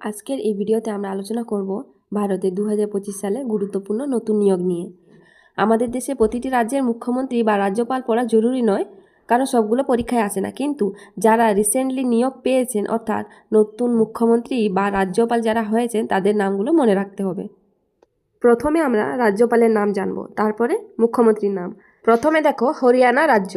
আজকের এই ভিডিওতে আমরা আলোচনা করব ভারতের দু সালে গুরুত্বপূর্ণ নতুন নিয়োগ নিয়ে। আমাদের দেশে প্রতিটি রাজ্যের মুখ্যমন্ত্রী বা রাজ্যপাল পড়া জরুরি নয়, কারণ সবগুলো পরীক্ষায় আসে না। কিন্তু যারা রিসেন্টলি নিয়োগ পেয়েছেন, অর্থাৎ নতুন মুখ্যমন্ত্রী বা রাজ্যপাল যারা হয়েছেন, তাদের নামগুলো মনে রাখতে হবে। প্রথমে আমরা রাজ্যপালের নাম জানব, তারপরে মুখ্যমন্ত্রীর নাম। প্রথমে দেখো, হরিয়ানা রাজ্য।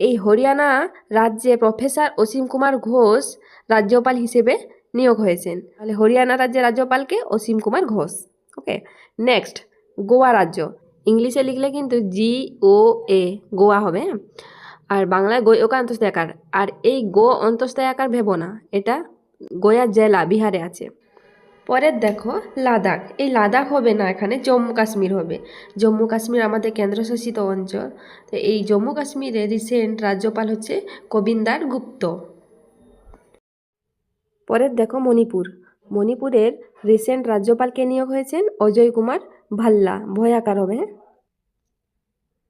এই হরিয়ানা রাজ্যে প্রফেসর অসীম কুমার ঘোষ রাজ্যপাল হিসেবে নিয়োগ হয়েছেন। তাহলে হরিয়ানা রাজ্যের রাজ্যপালকে অসীম কুমার ঘোষ। ওকে নেক্সট গোয়া রাজ্য। ইংলিশে লিখলে কিন্তু জি ও এ গোয়া হবে হ্যাঁ? আর বাংলায় গো ওকে অন্তস্থায়ী আকার আর এই গো অন্তস্থায়ী আকার ভেবো না, এটা গোয়া জেলা, বিহারে আছে। পরের দেখো, লাদাখ। এই লাদাখ হবে না, এখানে জম্মু কাশ্মীর হবে। জম্মু কাশ্মীর আমাদের কেন্দ্রশাসিত অঞ্চল। তো এই জম্মু কাশ্মীরে রিসেন্ট রাজ্যপাল হচ্ছে কবিন্দার গুপ্ত। পরের দেখো মণিপুর। মণিপুরের রিসেন্ট রাজ্যপালকে নিয়োগ হয়েছেন অজয় কুমার ভাল্লা। ভয়াকার হবে হ্যাঁ?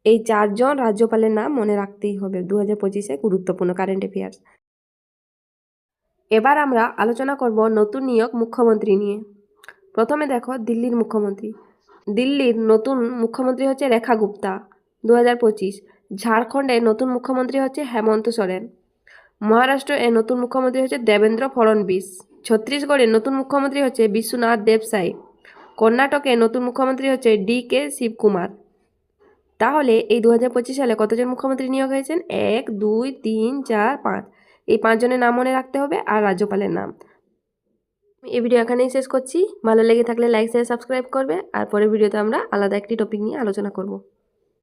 এই চারজন রাজ্যপালের নাম মনে রাখতেই হবে। দু হাজার পঁচিশে গুরুত্বপূর্ণ কারেন্ট অ্যাফেয়ার্স এবার আমরা আলোচনা করব নতুন নিয়োগ মুখ্যমন্ত্রী নিয়ে। প্রথমে দেখো দিল্লির মুখ্যমন্ত্রী। দিল্লির নতুন মুখ্যমন্ত্রী হচ্ছে রেখা গুপ্তা। দু হাজার পঁচিশ। ঝাড়খণ্ডের নতুন মুখ্যমন্ত্রী হচ্ছে হেমন্ত সোরেন। মহারাষ্ট্র এর নতুন মুখ্যমন্ত্রী হচ্ছে দেবেন্দ্র ফড়নবিস। ছত্তিশগড়ের নতুন মুখ্যমন্ত্রী হচ্ছে বিশ্বনাথ দেবসাই। কর্ণাটকের নতুন মুখ্যমন্ত্রী হচ্ছে ডি কে শিবকুমার। তাহলে এই দু হাজার পঁচিশ সালে কতজন মুখ্যমন্ত্রী নিয়োগ হয়েছেন? এক, দুই, তিন, চার, পাঁচ। এই পাঁচজনের নাম মনে রাখতে হবে আর রাজ্যপালের নাম। এই ভিডিও এখানেই শেষ করছি। ভালো লেগে থাকলে লাইক শেয়ার সাবস্ক্রাইব করবে। আর পরের ভিডিওতে আমরা আলাদা একটি টপিক নিয়ে আলোচনা করব।